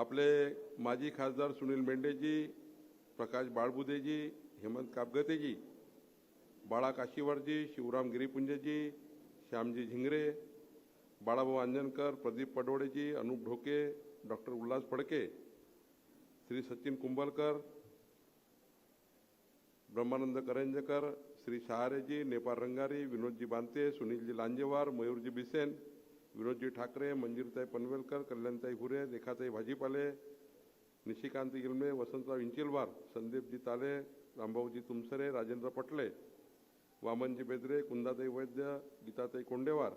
आपले माजी खासदार सुनील मेंढेजी प्रकाश बाळबुदेजी हेमंत कापगतेजी बाळा काशीवरजी शिवराम गिरीपुंजेजी श्यामजी झिंगरे बाळाभाऊ अंजनकर प्रदीप पडवडेजी अनुप ढोके डॉक्टर उल्हास फडके श्री सचिन कुंभलकर ब्रह्मानंद करंजकर श्री शहारेजी नेपाळ रंगारी विनोदजी बांते सुनीलजी लांजेवार मयूरजी बिसेन विनोदजी ठाकरे मंजिरताई पनवेलकर कल्याणताई हुरे रेखाताई भाजीपाले निशिकांत गिलमे वसंतराव इंचिलवार संदीपजी ताले रामभाऊजी तुमसरे राजेंद्र पटले वामनजी बेदरे कुंदाताई वैद्य गीताताई कोंडेवार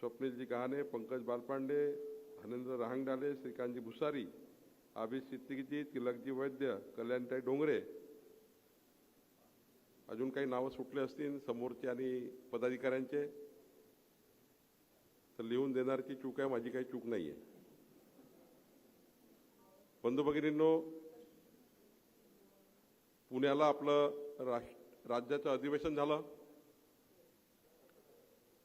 स्वप्नीलजी गहाणे पंकज बालपांडे धनेंद्र रहांगडाले श्रीकांतजी भुसारी आभिष सिद्दीकीजी तिलकजी वैद्य कल्याणताई डोंगरे. अजून काही नावं सुटले असतील समोरचे आणि पदाधिकाऱ्यांचे. तर लिहून देणारची चूक आहे माझी काही चूक नाही आहे बंधू भगिनींनो पुण्याला आपलं राष्ट्र राज्याचं अधिवेशन झालं.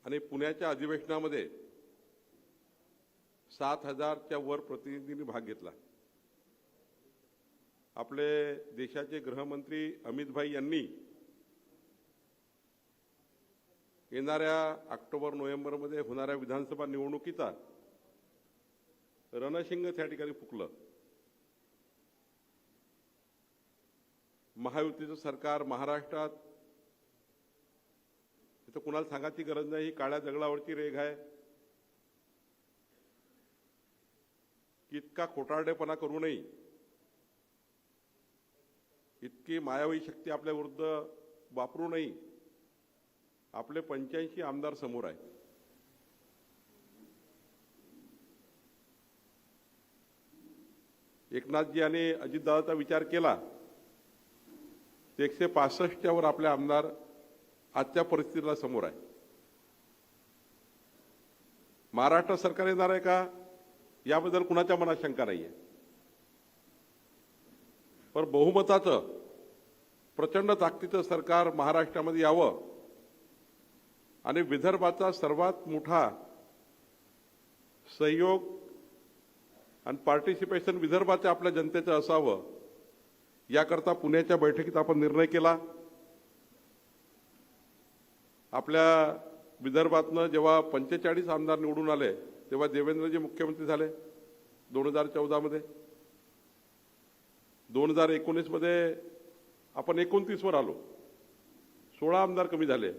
आणि पुण्याच्या अधिवेशनामध्ये सात हजारच्या वर प्रतिनिधींनी भाग घेतला. आपले देशाचे गृहमंत्री अमित भाई यांनी येणाऱ्या ऑक्टोबर नोव्हेंबरमध्ये होणाऱ्या विधानसभा निवडणुकीचा रणशिंग त्या ठिकाणी फुकलं. महायुतीचं सरकार महाराष्ट्रात इथं कुणाला सांगायची गरज नाही ही काळ्या दगडावरची रेघ आहे. इतका खोटारडेपणा करू नये. इतकी मायावी शक्ती आपल्या विरुद्ध वापरू नये. आपले पंच्याऐंशी आमदार समोर आहे एकनाथजी आणि अजितदादाचा विचार केला ते एकशे पासष्टच्यावर आपले आमदार आजच्या परिस्थितीला समोर आहे महाराष्ट्र सरकार येणार आहे का? याबद्दल कुणाच्या मनात शंका नाही आहे पण बहुमताचं प्रचंड ताकदीचं सरकार महाराष्ट्रामध्ये यावं आणि विदर्भाचा सर्वात मोठा सहयोग आणि पार्टिसिपेशन विदर्भाच्या आपल्या जनतेचं असावं याकरता पुण्याच्या बैठकीत आपण निर्णय केला. आपल्या विदर्भातनं जेव्हा पंचेचाळीस आमदार निवडून आले तेव्हा देवेंद्रजी मुख्यमंत्री झाले दोन हजार चौदामध्ये दोन हजार एकोणीसमध्ये आपण एकोणतीसवर आलो. सोळा आमदार कमी झाले.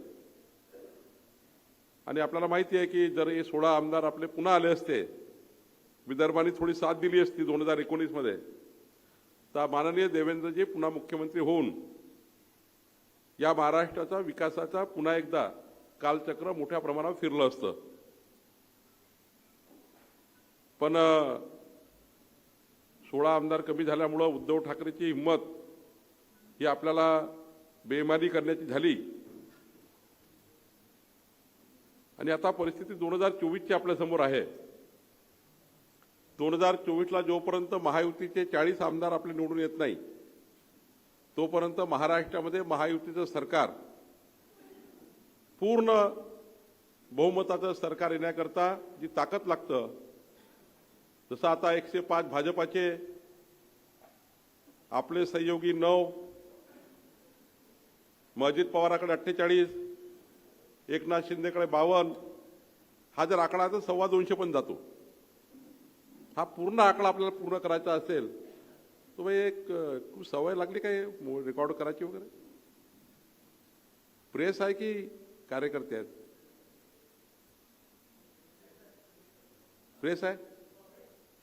आणि आपल्याला माहिती आहे की जर हे सोळा आमदार आपले पुन्हा आले असते विदर्भाने थोडी साथ दिली असती दोन हजार एकोणीसमध्ये तर माननीय देवेंद्रजी पुन्हा मुख्यमंत्री होऊन या महाराष्ट्राचा विकासाचा पुन्हा एकदा कालचक्र मोठ्या प्रमाणावर फिरलं असतं. पण सोळा आमदार कमी झाल्यामुळं उद्धव ठाकरेची हिंमत ही आपल्याला बेमानी करण्याची झाली. आणि आता परिस्थिती दोन हजार चोवीसची आपल्यासमोर आहे. दोन हजार चोवीसला जोपर्यंत महायुतीचे चाळीस आमदार आपले निवडून येत नाही तोपर्यंत महाराष्ट्रामध्ये महायुतीचं सरकार पूर्ण बहुमताचं सरकार येण्याकरता जी ताकद लागतं जसं आता एकशे पाच भाजपाचे आपले सहयोगी नऊ मग अजित पवाराकडे अठ्ठेचाळीस एकनाथ शिंदेकडे बावन्न हा जर आकडा तर सव्वा दोनशे पण जातो. हा पूर्ण आकडा आपल्याला पूर्ण करायचा असेल तर मग एक खूप सवय लागली काय रेकॉर्ड करायची वगैरे? प्रेस आहे की कार्यकर्ते आहेत? प्रेस आहे?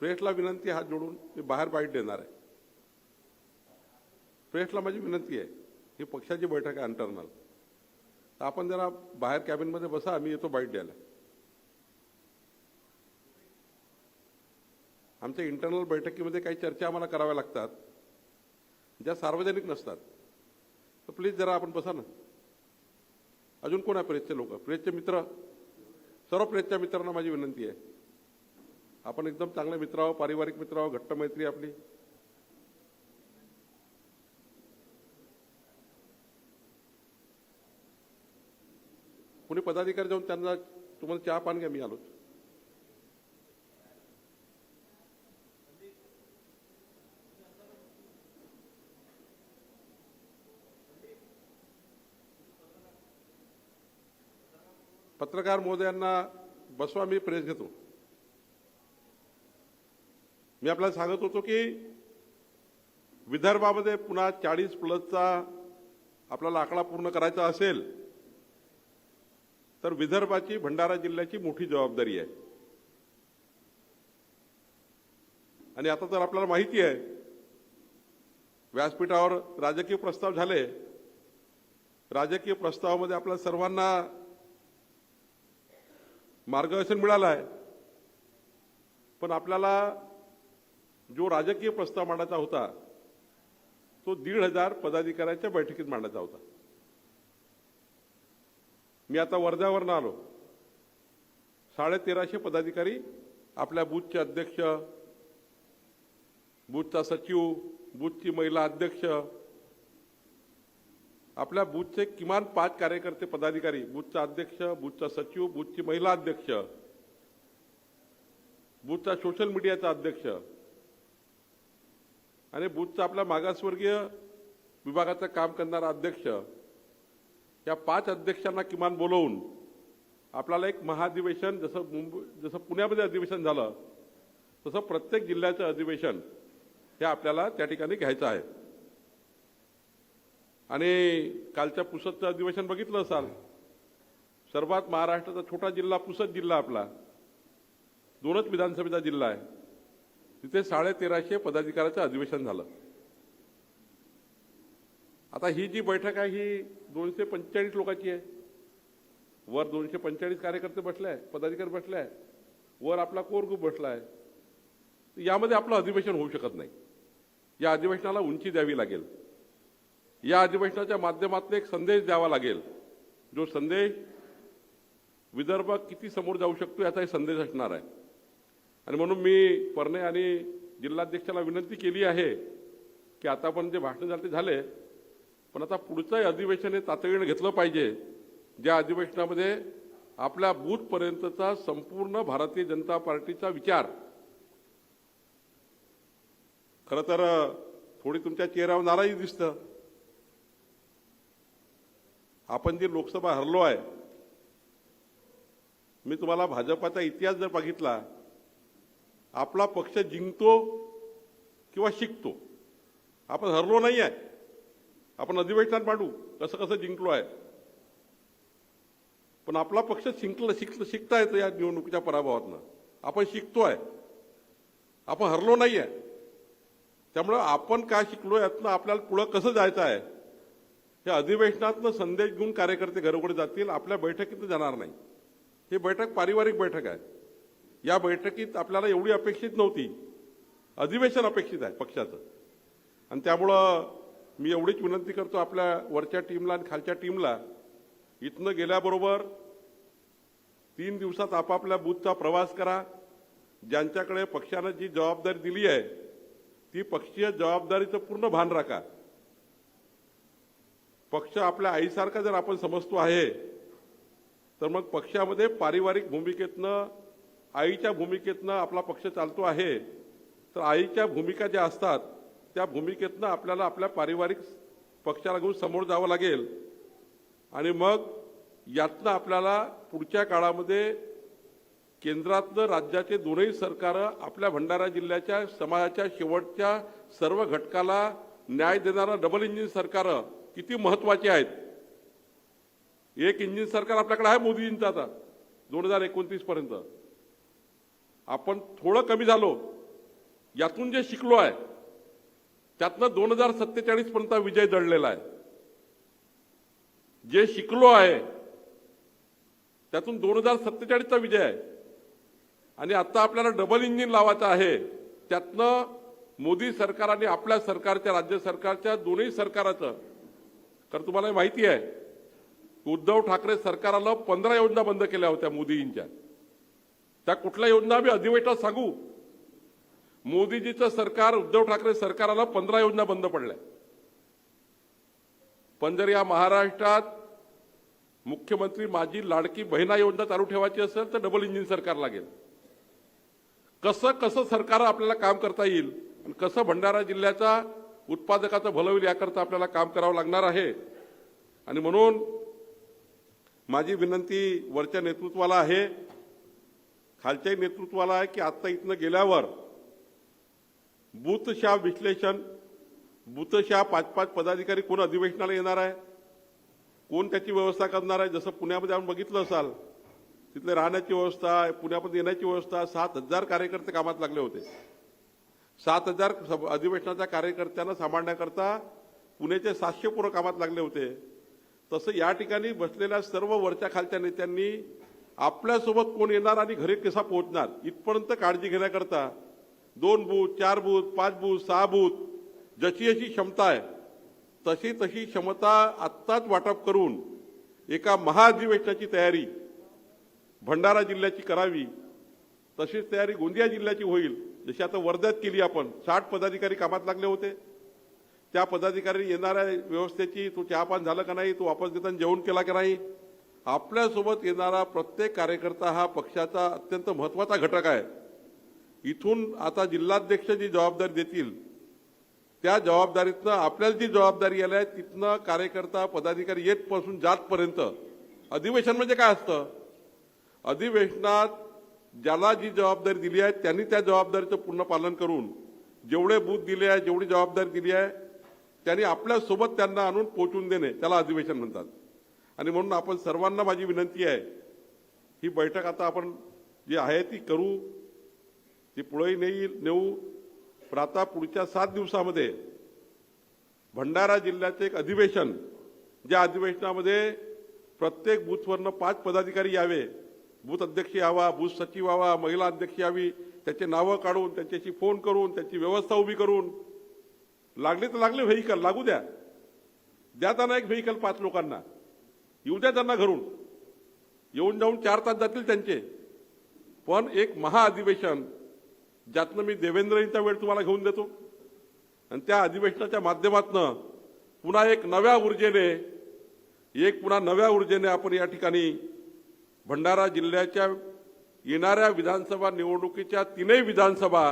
प्रेसला विनंती हात जोडून मी बाहेर बाईट देणार आहे. प्रेसला माझी विनंती आहे ही पक्षाची बैठक आहे अंटरनल तर आपण जरा बाहेर कॅबिनमध्ये बसा मी येतो बाईट द्यायला. आमच्या इंटरनल बैठकीमध्ये काही चर्चा आम्हाला कराव्या लागतात ज्या सार्वजनिक नसतात. तर प्लीज जरा आपण बसा ना. अजून कोण आहे प्रेसचे लोक? प्रेसचे मित्र? सर्व प्रेसच्या मित्रांना माझी विनंती आहे. आपण एकदम चांगले मित्र आहो पारिवारिक मित्र आहो घट्ट मैत्री आपली. कुणी पदाधिकारी जाऊन त्यांना तुम्हाला चहा पान घ्या मी आलो पत्रकार महोदयांना बसवा मी प्रेस घेतो. मी आपल्याला सांगत होतो की विदर्भामध्ये पुन्हा चाळीस प्लसचा आपल्याला आकडा पूर्ण करायचा असेल तर विदर्भाची भंडारा जिल्ह्याची मोठी जबाबदारी आहे. आणि आता तर आपल्याला माहिती आहे व्यासपीठावर राजकीय प्रस्ताव झाले. राजकीय प्रस्तावामध्ये आपल्या सर्वांना मार्गदर्शन मिळालं आहे पण आपल्याला जो राजकीय प्रस्ताव मांडायचा होता तो दीड हजार पदाधिकाऱ्यांच्या बैठकीत मांडायचा होता. मी आता वर्ध्यावरनं आलो. साडेतेराशे पदाधिकारी आपल्या बूथचे अध्यक्ष बूथचा सचिव बूथची महिला अध्यक्ष आपल्या बूथचे किमान पाच कार्यकर्ते पदाधिकारी बूथचा अध्यक्ष बूथचा सचिव बूथची महिला अध्यक्ष बूथचा सोशल मीडियाचा अध्यक्ष आणि बूथचा आपला मागासवर्गीय विभागाचं काम करणारा अध्यक्ष या पाच अध्यक्षांना किमान बोलवून आपल्याला एक महाधिवेशन जसं मुंबई जसं पुण्यामध्ये अधिवेशन झालं तसं प्रत्येक जिल्ह्याचं अधिवेशन हे आपल्याला त्या ठिकाणी घ्यायचं आहे. आणि कालच्या पुसदचं अधिवेशन बघितलं असाल सर्वात महाराष्ट्राचा छोटा जिल्हा पुसद जिल्हा आपला दोनच विधानसभेचा जिल्हा आहे. तिथे साडे तेराशे पदाधिकाऱ्याचं अधिवेशन झालं. आता ही जी बैठक आहे ही दोनशे पंचेचाळीस लोकांची आहे. वर दोनशे पंचेचाळीस कार्यकर्ते बसले आहे पदाधिकारी बसले आहे वर आपला कोर ग्रुप बसला आहे. यामध्ये आपलं अधिवेशन होऊ शकत नाही. या अधिवेशनाला उंची द्यावी लागेल. या अधिवेशनाच्या माध्यमातून एक संदेश द्यावा लागेल. जो संदेश विदर्भ किती समोर जाऊ शकतो याचा एक संदेश असणार आहे. आणि म्हणून मी परणे आणि जिल्हाध्यक्षाला विनंती केली आहे की आता पण जे भाषण झाले ते झाले. पण आता पुढचं अधिवेशन हे तातडीनं घेतलं पाहिजे. ज्या अधिवेशनामध्ये आपल्या बूथपर्यंतचा संपूर्ण भारतीय जनता पार्टीचा विचार. खरं तर थोडी तुमच्या चेहऱ्यावर नाराजी दिसतं. आपण जी लोकसभा हरलो आहे मी तुम्हाला भाजपाचा इतिहास जर बघितला आपला पक्ष जिंकतो किंवा शिकतो. आपण हरलो नाही आहे आपण अधिवेशनात मांडू कसं कसं जिंकलो आहे. पण आपला पक्ष शिंकलं शिकलं शिकता येतं या निवडणुकीच्या पराभवातनं. आपण शिकतोय. आपण हरलो नाही आहे त्यामुळं आपण काय शिकलो यातनं आपल्याला पुढं कसं जायचं आहे? हे अधिवेशनातनं संदेश घेऊन कार्यकर्ते घरोघरी जातील आपल्या बैठकीत जाणार नाही. ही बैठक पारिवारिक बैठक आहे. या बैठकीत आपल्याला एवढी अपेक्षित नव्हती. अधिवेशन अपेक्षित आहे पक्षाचं. आणि त्यामुळं मी एवढीच विनंती करतो आपल्या वरच्या टीमला आणि खालच्या टीमला. इथनं गेल्याबरोबर तीन दिवसात आपापल्या बूथचा प्रवास करा. ज्यांच्याकडे पक्षानं जी जबाबदारी दिली आहे ती पक्षीय जबाबदारीचं पूर्ण भान राखा. पक्ष आपल्या आईसारखा जर आपण समजतो आहे तर मग पक्षामध्ये पारिवारिक भूमिकेतनं आईच्या भूमिकेतनं आपला पक्ष चालतो आहे. तर आईच्या भूमिका ज्या असतात त्या भूमिकेतनं आपल्याला आपल्या पारिवारिक पक्षाला घेऊन समोर जावं लागेल. आणि मग यातनं आपल्याला पुढच्या काळामध्ये केंद्रातनं राज्याचे दोनही सरकारं आपल्या भंडारा जिल्ह्याच्या समाजाच्या शेवटच्या सर्व घटकाला न्याय देणारं डबल इंजिन सरकारं किती महत्वाची आहेत. एक इंजिन सरकार आपल्याकडे आहे मोदीजींचं आता दोन हजार एकोणतीस पर्यंत. आपण थोडं कमी झालो. यातून जे शिकलो आहे त्यातनं दोन हजार सत्तेचाळीस पर्यंत विजय दडलेला आहे. जे शिकलो आहे त्यातून दोन हजार सत्तेचाळीसचा विजय आहे. आणि आता आपल्याला डबल इंजिन लावायचं आहे त्यातनं मोदी सरकार आणि आपल्या सरकारच्या राज्य सरकारच्या दोन्ही सरकाराचं. कारण तुम्हाला माहिती आहे उद्धव ठाकरे सरकारानं पंधरा योजना बंद केल्या होत्या मोदींच्या. त्या कुठल्या योजना आम्ही अधिवेशनात सांगू? मोदीजीचं सरकार उद्धव ठाकरे सरकाराला पंधरा योजना बंद पडल्या. पण जर या महाराष्ट्रात मुख्यमंत्री माझी लाडकी बहिणा योजना चालू ठेवायची असेल तर डबल इंजिन सरकार लागेल. कसं कसं सरकार आपल्याला काम करता येईल आणि कसं भंडारा जिल्ह्याचा उत्पादकाचं भलं होईल याकरता आपल्याला काम करावं लागणार आहे. आणि म्हणून माझी विनंती वरच्या नेतृत्वाला आहे खालच्याही नेतृत्वाला आहे की आत्ता इथनं गेल्यावर बूथशा विश्लेषण बूथशा पाच पाच पदाधिकारी कोण अधिवेशनाला येणार आहे? कोण त्याची व्यवस्था करणार आहे? जसं पुण्यामध्ये आपण बघितलं असाल तिथले राहण्याची व्यवस्था पुण्यामध्ये येण्याची व्यवस्था सात हजार कार्यकर्ते कामात लागले होते. सात हजार अधिवेशनाच्या कार्यकर्त्यांना सांभाळण्याकरता पुण्याचे सातशे पोरं कामात लागले होते. तसं या ठिकाणी बसलेल्या सर्व वरच्या खालच्या नेत्यांनी आपल्यासोबत कोण येणार आणि घरी कसा पोहोचणार इथपर्यंत काळजी घेण्याकरता दोन बूथ चार बूथ पाच बूथ सहा बूथ जशी जशी क्षमता आहे तशी तशी क्षमता आत्ताच वाटप करून एका महाअधिवेशनाची तयारी भंडारा जिल्ह्याची करावी तशीच तयारी गोंदिया जिल्ह्याची होईल जशी आता वर्ध्यात केली आपण. साठ पदाधिकारी कामात लागले होते. त्या पदाधिकारी येणाऱ्या व्यवस्थेची तो चहापान झालं का नाही तो वापस देताना जेवण केला का नाही आपल्यासोबत येणारा प्रत्येक कार्यकर्ता हा पक्षाचा अत्यंत महत्त्वाचा घटक आहे. इथून आता जिल्हाध्यक्ष जी जबाबदारी देतील त्या जबाबदारीतनं आपल्याला जी जबाबदारी आली आहे तिथनं कार्यकर्ता पदाधिकारी येतपासून जातपर्यंत अधिवेशन म्हणजे काय असतं? अधिवेशनात ज्याला जी जबाबदारी दिली आहे त्यांनी त्या जबाबदारीचं पूर्ण पालन करून जेवढे बूथ दिले आहे जेवढी जबाबदारी दिली आहे त्यांनी आपल्यासोबत त्यांना आणून पोचून देणे त्याला अधिवेशन म्हणतात. आणि म्हणून आपण सर्वांना माझी विनंती आहे ही बैठक आता आपण जी आहे ती करू ती पुढेही नेई नेऊ पण आता पुढच्या सात दिवसामध्ये भंडारा जिल्ह्याचे एक अधिवेशन ज्या अधिवेशनामध्ये प्रत्येक बूथवरनं पाच पदाधिकारी यावे. बूथ अध्यक्ष यावा बूथ सचिव यावा महिला अध्यक्ष यावी त्याचे नावं काढून त्यांच्याशी फोन करून त्याची व्यवस्था उभी करून. लागले तर लागले व्हेकल लागू द्या. द्या त्यांना एक व्हेकल पाच लोकांना. येऊ द्या त्यांना घरून. येऊन जाऊन चार तास जातील त्यांचे. पण एक महाअधिवेशन ज्यातनं मी देवेंद्रजींचा वेळ तुम्हाला घेऊन देतो. आणि त्या अधिवेशनाच्या माध्यमातनं पुन्हा एक नव्या ऊर्जेने एक पुन्हा नव्या ऊर्जेने आपण या ठिकाणी भंडारा जिल्ह्याच्या येणाऱ्या विधानसभा निवडणुकीच्या तीनही विधानसभा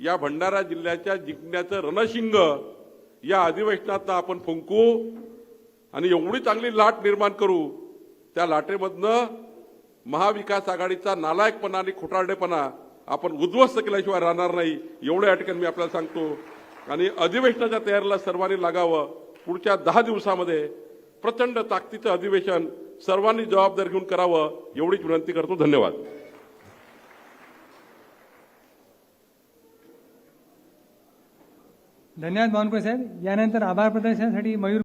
या भंडारा जिल्ह्याच्या जिंकण्याचं रणशिंग या अधिवेशनातनं आपण फुंकू आणि एवढी चांगली लाट निर्माण करू. त्या लाटेमधनं महाविकास आघाडीचा नालायकपणा आणि खोटारडेपणा आपण उद्ध्वस्त केल्याशिवाय राहणार नाही. एवढ्या ठिकाणी मी आपल्याला सांगतो. आणि अधिवेशनाच्या तयारीला सर्वांनी लागावं. पुढच्या दहा दिवसामध्ये प्रचंड ताकदीचं अधिवेशन सर्वांनी जबाबदारी घेऊन करावं एवढीच विनंती करतो. धन्यवाद. धन्यवाद बावनकुळे साहेब. यानंतर आभार प्रदर्शनासाठी मयूर